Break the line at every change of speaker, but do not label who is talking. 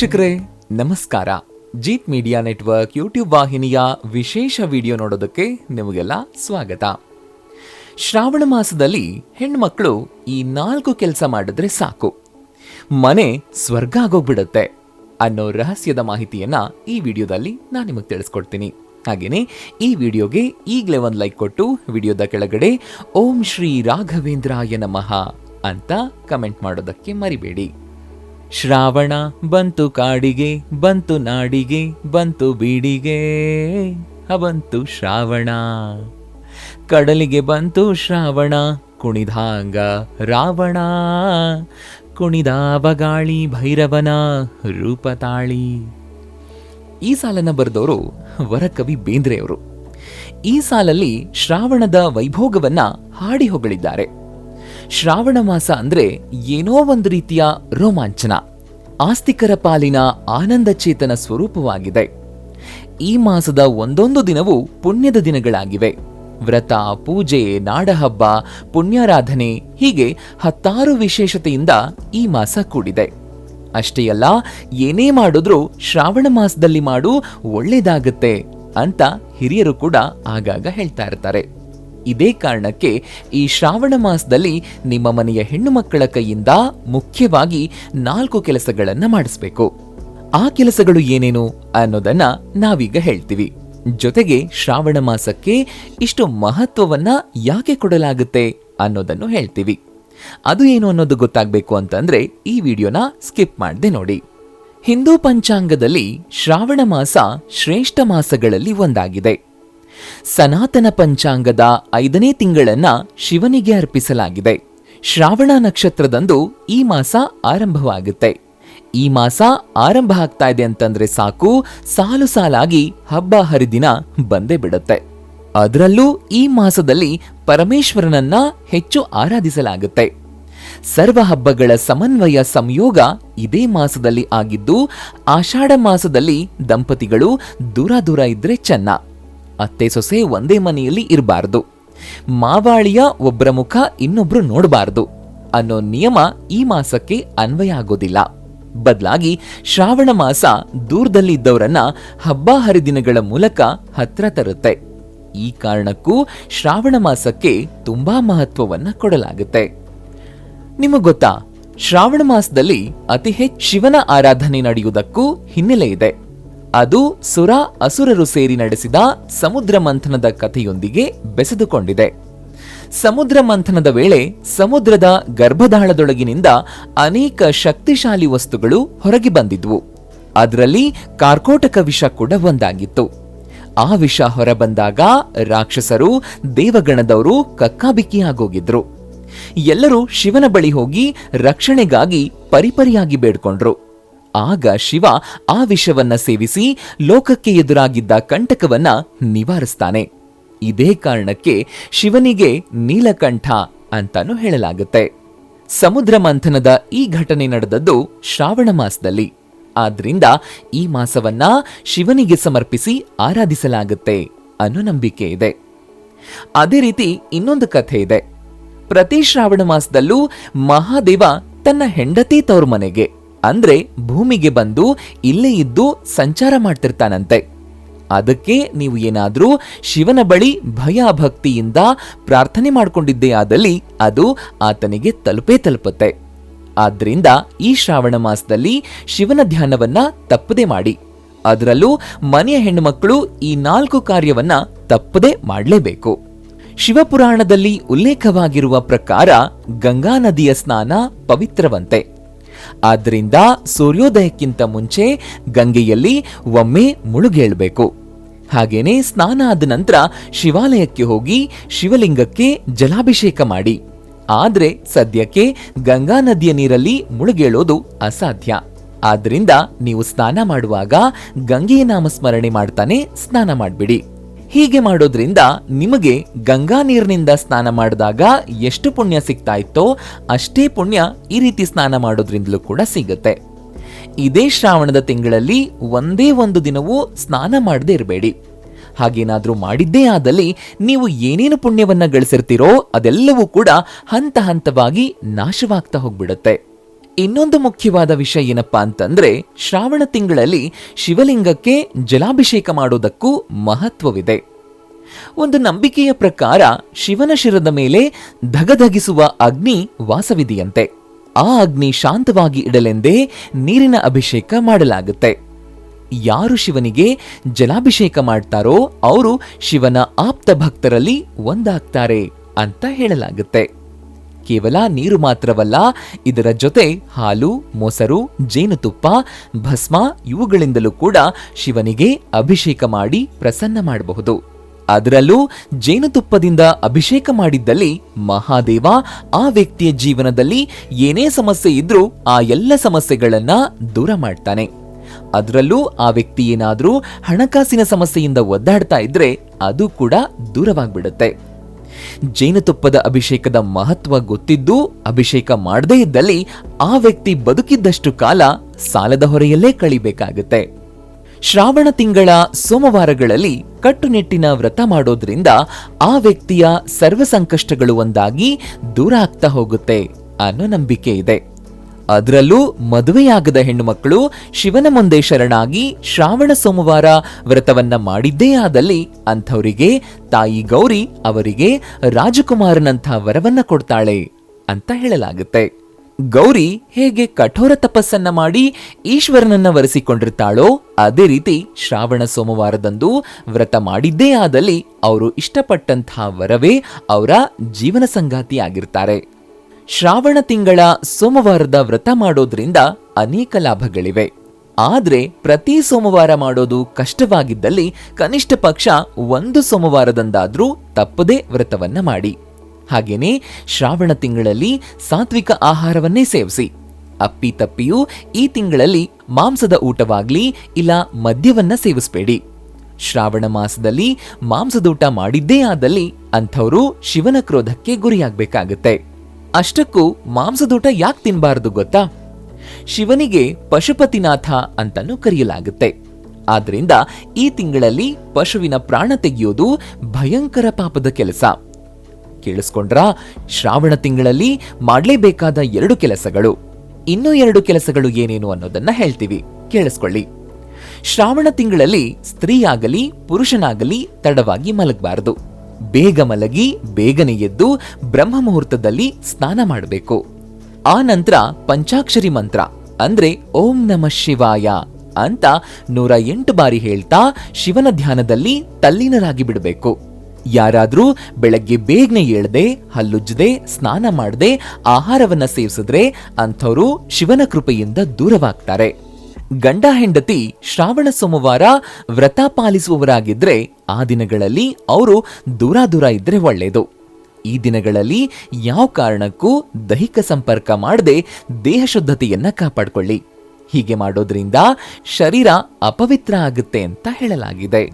ವೀಕ್ಷಕರೇ, ನಮಸ್ಕಾರ. Jeet media network YouTube ವಾಹಿನಿಯ ವಿಶೇಷ ವಿಡಿಯೋ ನೋಡೋದಕ್ಕೆ ನಿಮಗೆಲ್ಲ ಸ್ವಾಗತ. ಶ್ರಾವಣ ಮಾಸದಲ್ಲಿ ಹೆಣ್ಮಕ್ಳು ಈ ನಾಲ್ಕು ಕೆಲಸ ಮಾಡಿದ್ರೆ ಸಾಕು. ಮನೆ ಸ್ವರ್ಗ ಆಗೋಗ್ಬಿಡುತ್ತೆ ಅನ್ನೋ ರಹಸ್ಯದ ಮಾಹಿತಿಯನ್ನ ಈ ವಿಡಿಯೋದಲ್ಲಿ ನಾನು ನಿಮಗೆ ತಿಳಿಸ್ಕೊಡ್ತೀನಿ. ಹಾಗೇನೆ, ಈ ವಿಡಿಯೋಗೆ ಈಗಲೇ ಒಂದು ಲೈಕ್ ಕೊಟ್ಟು ವಿಡಿಯೋದ ಕೆಳಗಡೆ ಓಂ ಶ್ರೀ ರಾಘವೇಂದ್ರಾಯ ನಮಃ ಅಂತ ಕಮೆಂಟ್ ಮಾಡೋದಕ್ಕೆ ಮರಿಬೇಡಿ. ಶ್ರಾವಣ ಬಂತು ಕಾಡಿಗೆ, ಬಂತು ನಾಡಿಗೆ, ಬಂತು ಬೀಡಿಗೆ ಅವಂತು ಶ್ರಾವಣ. ಕಡಲಿಗೆ ಬಂತು ಶ್ರಾವಣ, ಕುಣಿದಾಂಗ ರಾವಣ. ಕುಣಿದ ಬಗಾಳಿ ಭೈರವನ ರೂಪ ತಾಳಿ. ಈ ಸಾಲನ್ನು ಬರೆದವರು ವರಕವಿ ಬೇಂದ್ರೆಯವರು. ಈ ಸಾಲಲ್ಲಿ ಶ್ರಾವಣದ ವೈಭೋಗವನ್ನ ಹಾಡಿ ಹೊಗಳಿದ್ದಾರೆ. ಶ್ರಾವಣ ಮಾಸ ಅಂದ್ರೆ ಏನೋ ಒಂದು ರೀತಿಯ ರೋಮಾಂಚನ. ಆಸ್ತಿಕರ ಪಾಲಿನ ಆನಂದ ಚೇತನ ಸ್ವರೂಪವಾಗಿದೆ. ಈ ಮಾಸದ ಒಂದೊಂದು ದಿನವೂ ಪುಣ್ಯದ ದಿನಗಳಾಗಿವೆ. ವ್ರತ, ಪೂಜೆ, ನಾಡಹಬ್ಬ, ಪುಣ್ಯಾರಾಧನೆ ಹೀಗೆ ಹತ್ತಾರು ವಿಶೇಷತೆಯಿಂದ ಈ ಮಾಸ ಕೂಡಿದೆ. ಅಷ್ಟೇ ಅಲ್ಲ, ಏನೇ ಮಾಡಿದ್ರೂ ಶ್ರಾವಣ ಮಾಸದಲ್ಲಿ ಮಾಡು ಒಳ್ಳೇದಾಗತ್ತೆ ಅಂತ ಹಿರಿಯರು ಕೂಡ ಆಗಾಗ ಹೇಳ್ತಾ ಇರ್ತಾರೆ. ಇದೇ ಕಾರಣಕ್ಕೆ ಈ ಶ್ರಾವಣ ಮಾಸದಲ್ಲಿ ನಿಮ್ಮ ಮನೆಯ ಹೆಣ್ಣು ಮಕ್ಕಳ ಕೈಯಿಂದ ಮುಖ್ಯವಾಗಿ ನಾಲ್ಕು ಕೆಲಸಗಳನ್ನು ಮಾಡಿಸ್ಬೇಕು. ಆ ಕೆಲಸಗಳು ಏನೇನು ಅನ್ನೋದನ್ನ ನಾವೀಗ ಹೇಳ್ತೀವಿ. ಜೊತೆಗೆ ಶ್ರಾವಣ ಮಾಸಕ್ಕೆ ಇಷ್ಟು ಮಹತ್ವವನ್ನ ಯಾಕೆ ಕೊಡಲಾಗುತ್ತೆ ಅನ್ನೋದನ್ನು ಹೇಳ್ತೀವಿ. ಅದು ಏನು ಅನ್ನೋದು ಗೊತ್ತಾಗಬೇಕು ಅಂತಂದ್ರೆ ಈ ವಿಡಿಯೋನ ಸ್ಕಿಪ್ ಮಾಡದೆ ನೋಡಿ. ಹಿಂದೂ ಪಂಚಾಂಗದಲ್ಲಿ ಶ್ರಾವಣ ಮಾಸ ಶ್ರೇಷ್ಠ ಮಾಸಗಳಲ್ಲಿ ಒಂದಾಗಿದೆ. ಸನಾತನ ಪಂಚಾಂಗದ ಐದನೇ ತಿಂಗಳನ್ನ ಶಿವನಿಗೆ ಅರ್ಪಿಸಲಾಗಿದೆ. ಶ್ರಾವಣ ನಕ್ಷತ್ರದಂದು ಈ ಮಾಸ ಆರಂಭವಾಗುತ್ತೆ. ಈ ಮಾಸ ಆರಂಭ ಆಗ್ತಾ ಇದೆ ಅಂತಂದ್ರೆ ಸಾಕು, ಸಾಲು ಸಾಲಾಗಿ ಹಬ್ಬ ಹರಿದಿನ ಬಂದೇ ಬಿಡುತ್ತೆ. ಅದರಲ್ಲೂ ಈ ಮಾಸದಲ್ಲಿ ಪರಮೇಶ್ವರನನ್ನ ಹೆಚ್ಚು ಆರಾಧಿಸಲಾಗುತ್ತೆ. ಸರ್ವ ಹಬ್ಬಗಳ ಸಮನ್ವಯ ಸಂಯೋಗ ಇದೇ ಮಾಸದಲ್ಲಿ ಆಗಿದ್ದು, ಆಷಾಢ ಮಾಸದಲ್ಲಿ ದಂಪತಿಗಳು ದೂರ ದೂರ ಇದ್ರೆ ಚೆನ್ನ. ಅತ್ತೆ ಸೊಸೆ ಒಂದೇ ಮನೆಯಲ್ಲಿ ಇರಬಾರ್ದು. ಮಾವಾಳಿಯ ಒಬ್ಬರ ಮುಖ ಇನ್ನೊಬ್ರು ನೋಡಬಾರ್ದು ಅನ್ನೋ ನಿಯಮ ಈ ಮಾಸಕ್ಕೆ ಅನ್ವಯ ಆಗೋದಿಲ್ಲ. ಬದಲಾಗಿ ಶ್ರಾವಣ ಮಾಸ ದೂರದಲ್ಲಿದ್ದವರನ್ನ ಹಬ್ಬ ಹರಿದಿನಗಳ ಮೂಲಕ ಹತ್ರ ತರುತ್ತೆ. ಈ ಕಾರಣಕ್ಕೂ ಶ್ರಾವಣ ಮಾಸಕ್ಕೆ ತುಂಬಾ ಮಹತ್ವವನ್ನ ಕೊಡಲಾಗುತ್ತೆ. ನಿಮಗೆ ಗೊತ್ತಾ? ಶ್ರಾವಣ ಮಾಸದಲ್ಲಿ ಅತಿ ಹೆಚ್ಚು ಶಿವನ ಆರಾಧನೆ ನಡೆಯುವುದಕ್ಕೂ ಹಿನ್ನೆಲೆ ಇದೆ. ಅದು ಸುರ ಅಸುರರು ಸೇರಿ ನಡೆಸಿದ ಸಮುದ್ರ ಮಂಥನದ ಕಥೆಯೊಂದಿಗೆ ಬೆಸೆದುಕೊಂಡಿದೆ. ಸಮುದ್ರ ಮಂಥನದ ವೇಳೆ ಸಮುದ್ರದ ಗರ್ಭದಾಳದೊಳಗಿನಿಂದ ಅನೇಕ ಶಕ್ತಿಶಾಲಿ ವಸ್ತುಗಳು ಹೊರಗೆ ಬಂದಿದ್ವು. ಅದರಲ್ಲಿ ಕಾರ್ಕೋಟಕ ವಿಷ ಕೂಡ ಒಂದಾಗಿತ್ತು. ಆ ವಿಷ ಹೊರಬಂದಾಗ ರಾಕ್ಷಸರು, ದೇವಗಣದವರು ಕಕ್ಕಾಬಿಕ್ಕಿಯಾಗೋಗಿದ್ರು. ಎಲ್ಲರೂ ಶಿವನ ಬಳಿ ಹೋಗಿ ರಕ್ಷಣೆಗಾಗಿ ಪರಿಪರಿಯಾಗಿ ಬೇಡ್ಕೊಂಡ್ರು. ಆಗ ಶಿವ ಆ ವಿಷವನ್ನ ಸೇವಿಸಿ ಲೋಕಕ್ಕೆ ಎದುರಾಗಿದ್ದ ಕಂಟಕವನ್ನ ನಿವಾರಿಸ್ತಾನೆ. ಇದೇ ಕಾರಣಕ್ಕೆ ಶಿವನಿಗೆ ನೀಲಕಂಠ ಅಂತಾನು ಹೇಳಲಾಗುತ್ತೆ. ಸಮುದ್ರ ಮಂಥನದ ಈ ಘಟನೆ ನಡೆದದ್ದು ಶ್ರಾವಣ ಮಾಸದಲ್ಲಿ. ಆದ್ರಿಂದ ಈ ಮಾಸವನ್ನ ಶಿವನಿಗೆ ಸಮರ್ಪಿಸಿ ಆರಾಧಿಸಲಾಗುತ್ತೆ ಅನ್ನೋ ನಂಬಿಕೆ ಇದೆ. ಅದೇ ರೀತಿ ಇನ್ನೊಂದು ಕಥೆ ಇದೆ. ಪ್ರತಿ ಶ್ರಾವಣ ಮಾಸದಲ್ಲೂ ಮಹಾದೇವ ತನ್ನ ಹೆಂಡತಿ ತವ್ರ ಮನೆಗೆ ಅಂದ್ರೆ ಭೂಮಿಗೆ ಬಂದು ಇಲ್ಲೇ ಇದ್ದು ಸಂಚಾರ ಮಾಡ್ತಿರ್ತಾನಂತೆ. ಅದಕ್ಕೆ ನೀವು ಏನಾದರೂ ಶಿವನ ಬಳಿ ಭಯ ಭಕ್ತಿಯಿಂದ ಪ್ರಾರ್ಥನೆ ಮಾಡಿಕೊಂಡಿದ್ದೇ ಆದಲ್ಲಿ ಅದು ಆತನಿಗೆ ತಲುಪೇ ತಲುಪುತ್ತೆ. ಆದ್ದರಿಂದ ಈ ಶ್ರಾವಣ ಮಾಸದಲ್ಲಿ ಶಿವನ ಧ್ಯಾನವನ್ನ ತಪ್ಪದೆ ಮಾಡಿ. ಅದರಲ್ಲೂ ಮನೆಯ ಹೆಣ್ಣುಮಕ್ಕಳು ಈ ನಾಲ್ಕು ಕಾರ್ಯವನ್ನ ತಪ್ಪದೆ ಮಾಡಲೇಬೇಕು. ಶಿವಪುರಾಣದಲ್ಲಿ ಉಲ್ಲೇಖವಾಗಿರುವ ಪ್ರಕಾರ ಗಂಗಾ ನದಿಯ ಸ್ನಾನ ಪವಿತ್ರವಂತೆ. ಆದ್ದರಿಂದ ಸೂರ್ಯೋದಯಕ್ಕಿಂತ ಮುಂಚೆ ಗಂಗೆಯಲ್ಲಿ ಒಮ್ಮೆ ಮುಳುಗೇಳಬೇಕು. ಹಾಗೇನೆ ಸ್ನಾನ ಆದ ನಂತರ ಶಿವಾಲಯಕ್ಕೆ ಹೋಗಿ ಶಿವಲಿಂಗಕ್ಕೆ ಜಲಾಭಿಷೇಕ ಮಾಡಿ. ಆದರೆ ಸದ್ಯಕ್ಕೆ ಗಂಗಾ ನದಿಯ ನೀರಲ್ಲಿ ಮುಳುಗೇಳೋದು ಅಸಾಧ್ಯ. ಆದ್ದರಿಂದ ನೀವು ಸ್ನಾನ ಮಾಡುವಾಗ ಗಂಗೆಯ ನಾಮಸ್ಮರಣೆ ಮಾಡ್ತಾನೆ ಸ್ನಾನ ಮಾಡ್ಬಿಡಿ. ಹೀಗೆ ಮಾಡೋದ್ರಿಂದ ನಿಮಗೆ ಗಂಗಾ ನೀರಿನಿಂದ ಸ್ನಾನ ಮಾಡಿದಾಗ ಎಷ್ಟು ಪುಣ್ಯ ಸಿಗ್ತಾ ಇತ್ತೋ ಅಷ್ಟೇ ಪುಣ್ಯ ಈ ರೀತಿ ಸ್ನಾನ ಮಾಡೋದ್ರಿಂದಲೂ ಕೂಡ ಸಿಗುತ್ತೆ. ಇದೇ ಶ್ರಾವಣದ ತಿಂಗಳಲ್ಲಿ ಒಂದೇ ಒಂದು ದಿನವೂ ಸ್ನಾನ ಮಾಡದೇ ಇರಬೇಡಿ. ಹಾಗೇನಾದರೂ ಮಾಡಿದ್ದೇ ಆದಲ್ಲಿ ನೀವು ಏನೇನು ಪುಣ್ಯವನ್ನು ಗಳಿಸಿರ್ತೀರೋ ಅದೆಲ್ಲವೂ ಕೂಡ ಹಂತ ಹಂತವಾಗಿ ನಾಶವಾಗ್ತಾ ಹೋಗ್ಬಿಡುತ್ತೆ. ಇನ್ನೊಂದು ಮುಖ್ಯವಾದ ವಿಷಯ ಏನಪ್ಪ ಅಂತಂದ್ರೆ, ಶ್ರಾವಣ ತಿಂಗಳಲ್ಲಿ ಶಿವಲಿಂಗಕ್ಕೆ ಜಲಾಭಿಷೇಕ ಮಾಡೋದಕ್ಕೂ ಮಹತ್ವವಿದೆ. ಒಂದು ನಂಬಿಕೆಯ ಪ್ರಕಾರ, ಶಿವನ ಶಿರದ ಮೇಲೆ ಧಗಧಗಿಸುವ ಅಗ್ನಿ ವಾಸವಿದೆಯಂತೆ. ಆ ಅಗ್ನಿ ಶಾಂತವಾಗಿ ಇಡಲೆಂದೇ ನೀರಿನ ಅಭಿಷೇಕ ಮಾಡಲಾಗುತ್ತೆ. ಯಾರು ಶಿವನಿಗೆ ಜಲಾಭಿಷೇಕ ಮಾಡ್ತಾರೋ, ಅವರು ಶಿವನ ಆಪ್ತ ಭಕ್ತರಲ್ಲಿ ಒಂದಾಗ್ತಾರೆ ಅಂತ ಹೇಳಲಾಗುತ್ತೆ. ಕೇವಲ ನೀರು ಮಾತ್ರವಲ್ಲ, ಇದರ ಜೊತೆ ಹಾಲು, ಮೊಸರು, ಜೇನುತುಪ್ಪ, ಭಸ್ಮ ಇವುಗಳಿಂದಲೂ ಕೂಡ ಶಿವನಿಗೆ ಅಭಿಷೇಕ ಮಾಡಿ ಪ್ರಸನ್ನ ಮಾಡಬಹುದು. ಅದರಲ್ಲೂ ಜೇನುತುಪ್ಪದಿಂದ ಅಭಿಷೇಕ ಮಾಡಿದ್ದಲ್ಲಿ ಮಹಾದೇವ ಆ ವ್ಯಕ್ತಿಯ ಜೀವನದಲ್ಲಿ ಏನೇ ಸಮಸ್ಯೆ ಇದ್ರೂ ಆ ಎಲ್ಲ ಸಮಸ್ಯೆಗಳನ್ನ ದೂರ ಮಾಡ್ತಾನೆ. ಅದರಲ್ಲೂ ಆ ವ್ಯಕ್ತಿ ಏನಾದರೂ ಹಣಕಾಸಿನ ಸಮಸ್ಯೆಯಿಂದ ಒದ್ದಾಡ್ತಾ ಇದ್ರೆ ಅದು ಕೂಡ ದೂರವಾಗ್ಬಿಡುತ್ತೆ. ಜೇನುತುಪ್ಪದ ಅಭಿಷೇಕದ ಮಹತ್ವ ಗೊತ್ತಿದ್ದು ಅಭಿಷೇಕ ಮಾಡದೇ ಇದ್ದಲ್ಲಿ ಆ ವ್ಯಕ್ತಿ ಬದುಕಿದ್ದಷ್ಟು ಕಾಲ ಸಾಲದ ಹೊರೆಯಲ್ಲೇ ಕಳಿಬೇಕಾಗುತ್ತೆ. ಶ್ರಾವಣ ತಿಂಗಳ ಸೋಮವಾರಗಳಲ್ಲಿ ಕಟ್ಟುನಿಟ್ಟಿನ ವ್ರತ ಮಾಡೋದ್ರಿಂದ ಆ ವ್ಯಕ್ತಿಯ ಸರ್ವ ಸಂಕಷ್ಟಗಳು ಒಂದಾಗಿ ದೂರ ಆಗ್ತಾ ಹೋಗುತ್ತೆ ಅನ್ನೋ ನಂಬಿಕೆ ಇದೆ. ಅದರಲ್ಲೂ ಮದುವೆಯಾಗದ ಹೆಣ್ಣುಮಕ್ಕಳು ಶಿವನ ಮುಂದೆ ಶರಣಾಗಿ ಶ್ರಾವಣ ಸೋಮವಾರ ವ್ರತವನ್ನ ಮಾಡಿದ್ದೇ ಆದಲ್ಲಿ ಅಂಥವರಿಗೆ ತಾಯಿ ಗೌರಿ ಅವರಿಗೆ ರಾಜಕುಮಾರನಂಥ ವರವನ್ನ ಕೊಡ್ತಾಳೆ ಅಂತ ಹೇಳಲಾಗುತ್ತೆ. ಗೌರಿ ಹೇಗೆ ಕಠೋರ ತಪಸ್ಸನ್ನ ಮಾಡಿ ಈಶ್ವರನನ್ನ ವರೆಸಿಕೊಂಡಿರ್ತಾಳೋ ಅದೇ ರೀತಿ ಶ್ರಾವಣ ಸೋಮವಾರದಂದು ವ್ರತ ಮಾಡಿದ್ದೇ ಆದಲ್ಲಿ ಅವರು ಇಷ್ಟಪಟ್ಟಂತಹ ವರವೇ ಅವರ ಜೀವನ ಸಂಗಾತಿ ಆಗಿರ್ತಾರೆ ಶ್ರಾವಣ ತಿಂಗಳ ಸೋಮವಾರದ ವ್ರತ ಮಾಡೋದ್ರಿಂದ ಅನೇಕ ಲಾಭಗಳಿವೆ. ಆದ್ರೆ ಪ್ರತಿ ಸೋಮವಾರ ಮಾಡೋದು ಕಷ್ಟವಾಗಿದ್ದಲ್ಲಿ ಕನಿಷ್ಠ ಪಕ್ಷ ಒಂದು ಸೋಮವಾರದಂದಾದ್ರೂ ತಪ್ಪದೇ ವ್ರತವನ್ನ ಮಾಡಿ. ಹಾಗೇನೇ ಶ್ರಾವಣ ತಿಂಗಳಲ್ಲಿ ಸಾತ್ವಿಕ ಆಹಾರವನ್ನೇ ಸೇವಿಸಿ. ಅಪ್ಪಿ ತಪ್ಪಿಯೂ ಈ ತಿಂಗಳಲ್ಲಿ ಮಾಂಸದ ಊಟವಾಗ್ಲಿ ಇಲ್ಲ ಮದ್ಯವನ್ನ ಸೇವಿಸಬೇಡಿ. ಶ್ರಾವಣ ಮಾಸದಲ್ಲಿ ಮಾಂಸದೂಟ ಮಾಡಿದ್ದೇ ಆದಲ್ಲಿ ಅಂಥವರು ಶಿವನ ಕ್ರೋಧಕ್ಕೆ ಗುರಿಯಾಗಬೇಕಾಗುತ್ತೆ. ಅಷ್ಟಕ್ಕೂ ಮಾಂಸದೂಟ ಯಾಕೆ ತಿನ್ಬಾರದು ಗೊತ್ತಾ? ಶಿವನಿಗೆ ಪಶುಪತಿನಾಥ ಅಂತಾನು ಕರೆಯಲಾಗುತ್ತೆ. ಆದ್ರಿಂದ ಈ ತಿಂಗಳಲ್ಲಿ ಪಶುವಿನ ಪ್ರಾಣ ತೆಗೆಯೋದು ಭಯಂಕರ ಪಾಪದ ಕೆಲಸ. ಕೇಳಿಸ್ಕೊಂಡ್ರಾ? ಶ್ರಾವಣ ತಿಂಗಳಲ್ಲಿ ಮಾಡಲೇಬೇಕಾದ ಎರಡು ಕೆಲಸಗಳು. ಇನ್ನೂ ಎರಡು ಕೆಲಸಗಳು ಏನೇನು ಅನ್ನೋದನ್ನ ಹೇಳ್ತೀವಿ. ಕೇಳಿಸ್ಕೊಳ್ಳಿ. ಶ್ರಾವಣ ತಿಂಗಳಲ್ಲಿ ಸ್ತ್ರೀಯಾಗಲಿ, ಪುರುಷನಾಗಲಿ ತಡವಾಗಿ ಮಲಗಬಾರದು. ಬೇಗ ಮಲಗಿ ಬೇಗನೆ ಎದ್ದು ಬ್ರಹ್ಮ ಮುಹೂರ್ತದಲ್ಲಿ ಸ್ನಾನ ಮಾಡಬೇಕು. ಆ ನಂತರ ಪಂಚಾಕ್ಷರಿ ಮಂತ್ರ, ಅಂದ್ರೆ ಓಂ ನಮ ಶಿವಾಯ ಅಂತ ನೂರ ಎಂಟು ಬಾರಿ ಹೇಳ್ತಾ ಶಿವನ ಧ್ಯಾನದಲ್ಲಿ ತಲ್ಲೀನರಾಗಿ ಬಿಡಬೇಕು. ಯಾರಾದರೂ ಬೆಳಗ್ಗೆ ಬೇಗನೆ ಏಳದೆ ಹಲ್ಲುಜ್ಜದೆ ಸ್ನಾನ ಮಾಡದೆ, ಆಹಾರವನ್ನ ಸೇವಿಸಿದ್ರೆ ಅಂಥವರು ಶಿವನ ಕೃಪೆಯಿಂದ ದೂರವಾಗ್ತಾರೆ. ಗಂಡ ಹೆಂಡತಿ ಶ್ರಾವಣ ಸೋಮವಾರ ವ್ರತ ಪಾಲಿಸುವವರಾಗಿದ್ರೆ ಆ ದಿನಗಳಲ್ಲಿ ಅವರು ದೂರ ದೂರ ಇದ್ರೆ ಒಳ್ಳೆಯದು ಈ ದಿನಗಳಲ್ಲಿ ಯಾವ ಕಾರಣಕ್ಕೂ ದೈಹಿಕ ಸಂಪರ್ಕ ಮಾಡದೆ ದೇಹ ಶುದ್ಧತೆಯನ್ನ ಕಾಪಾಡಿಕೊಳ್ಳಿ. ಹೀಗೆ ಮಾಡೋದ್ರಿಂದ ಶರೀರ ಅಪವಿತ್ರ ಆಗುತ್ತೆ ಅಂತ ಹೇಳಲಾಗಿದೆ.